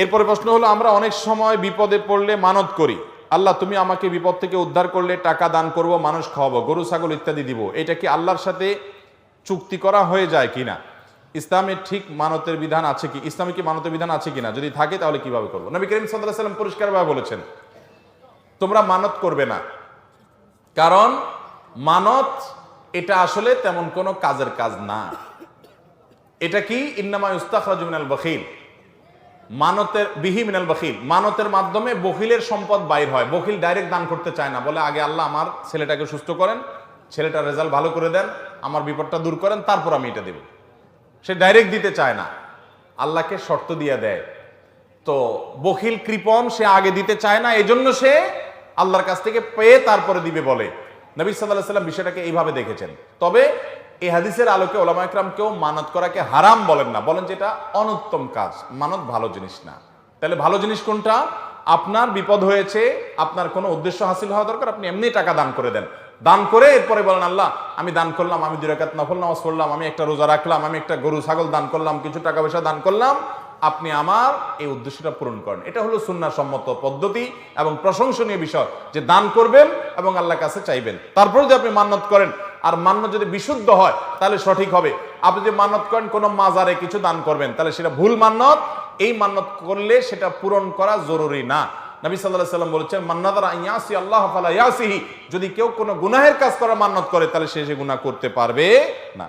এরপরে প্রশ্ন হলো, আমরা অনেক সময় বিপদে পড়লে মানত করি। আল্লাহ, তুমি আমাকে বিপদ থেকে উদ্ধার করলে টাকা দান করব, মানুষ খাওয়াবো, গরু, ছাগল ইত্যাদি দিব। এটা কি আল্লাহর সাথে চুক্তি করা হয়ে যায় কিনা? ইসলামের ঠিক মানতের বিধান আছে কি? ইসলামে কি মানতের বিধান আছে কিনা? যদি থাকে, তাহলে কীভাবে করব? নবী করিম সাল্লাহ সাল্লাম পরিষ্কারভাবে বলেছেন, তোমরা মানত করবে না। কারণ মানত, এটা আসলে তেমন কোনো কাজের কাজ না। এটা কি? ইন্নামা ইস্তাখরাজু মিনাল বখিল। মানতের বিহি মিনাল বখিল। মানতের মাধ্যমে বখিলের সম্পদ বাইর হয়। বখিল ডাইরেক্ট দান করতে চায় না। বলে, আগে আল্লাহ আমার ছেলেটাকে সুস্থ করেন, ছেলেটার রেজাল্ট ভালো করে দেন, আমার বিপদটা দূর করেন, তারপর আমি এটা দেব। সে ডাইরেক্ট দিতে চায় না। আল্লাহকে শর্ত দিয়ে দেয়। তো বখিল কৃপন সে আগে দিতে চায় না। এজন্য সে আল্লাহর কাছ থেকে পেয়ে তারপরে দিবে বলে। নবী সাল্লাহ সাল্লাম বিষয়টাকে এইভাবে দেখেছেন। তবে এই হাদিসের আলোকে ওলামা কেউ মানত করাকে হারাম বলেন না। বলেন যে এটা অনুত্তম কাজ। মানত ভালো জিনিস না। তাহলে ভালো জিনিস কোনটা? আপনার বিপদ হয়েছে, আপনার কোনো উদ্দেশ্য হাসিল হওয়া দরকার, আপনি এমনি টাকা দান করে দেন। দান করে এরপরে বলেন, আল্লাহ, আমি দান করলাম, আমি দুই রাকাত নফল নামাজ পড়লাম, আমি একটা রোজা রাখলাম, আমি একটা গরু, ছাগল দান করলাম, কিছু টাকা পয়সা দান করলাম। আপনি আমার এই উদ্দেশ্যটা পূরণ করেন। এটা হলো সম্মত পদ্ধতি এবং প্রশংসনীয় বিষয় যে দান করবেন এবং আল্লাহর কাছে চাইবেন। তারপরে যদি আপনি মান্নত করেন আর মান্য যদি বিশুদ্ধ হয়, তাহলে সঠিক হবে। আপনি যদি মান্নত করেন, কোনো মাজারে কিছু দান করবেন, তাহলে সেটা ভুল মান্নত। এই মান্নত করলে সেটা পূরণ করা জরুরি না। নবী সাল্লাহ সাল্লাম বলেছেন, মান্নাদারা ইয়াসি আল্লাহ ফালা ইয়াসিহি। যদি কেউ কোনো গুনাহের কাজ করার মান্নত করে, তাহলে সে সে গুনাহ করতে পারবে না।